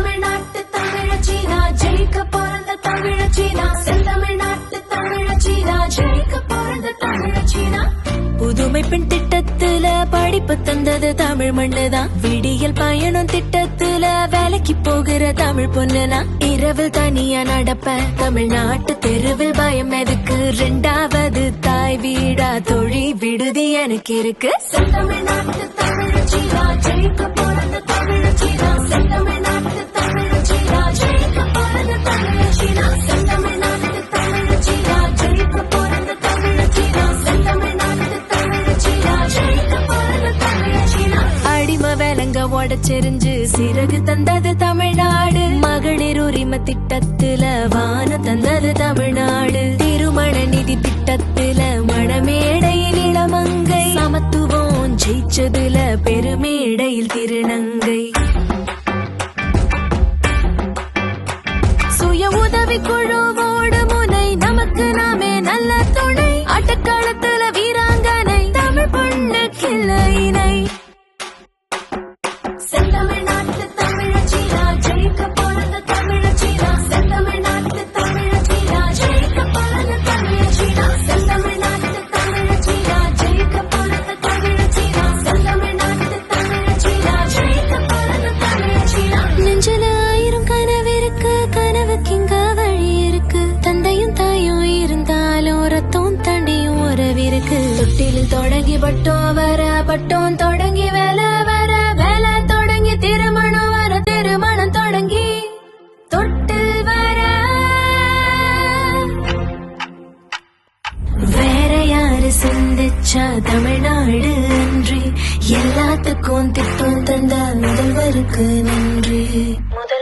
செந்தமிழ்நாட்டு ஜெயிக்க பிறந்த செந்தமிழ்நாட்டு ஜெயிக்க பிறந்த புதுமை பெண் திட்டத்துல படிப்பு தந்தது தமிழ் மண்ணுதான். விடியல் பயணம் திட்டத்துல வேலைக்கு போகிற தமிழ் பொண்ணுனா. இரவில் தனியா நடப்ப தமிழ்நாட்டு தெருவில் பயம் எதுக்கு? ரெண்டாவது தாய் வீடா தொழி விடுதி எனக்கு இருக்கு. தமிழ்நாட்டு தமிழ் வேலங்க உடச்செறிஞ்சு சிறகு தந்தது தமிழ்நாடு. மகளிர் உரிமை திட்டத்துல வான தந்தது தமிழ்நாடு. திருமண நிதி திட்டத்துல மணமேடையில் இளமங்கை. சமத்துவம் ஜெயிச்சதுல பெருமேடையில் திருநங்கை. சுய உதவி குழு தொட்டிலில் தொடங்கி பட்டோம் வர பட்டோம் தொடங்கி வேலை வர வேலை தொடங்கி திருமணம் வர திருமணம் தொடங்கி தொட்டு வர. வேற யாரு சிந்திச்சா தமிழ்நாடு அன்றி? எல்லாத்துக்கும் திட்டம் தந்த முதல்வருக்கு நன்றி. முதல்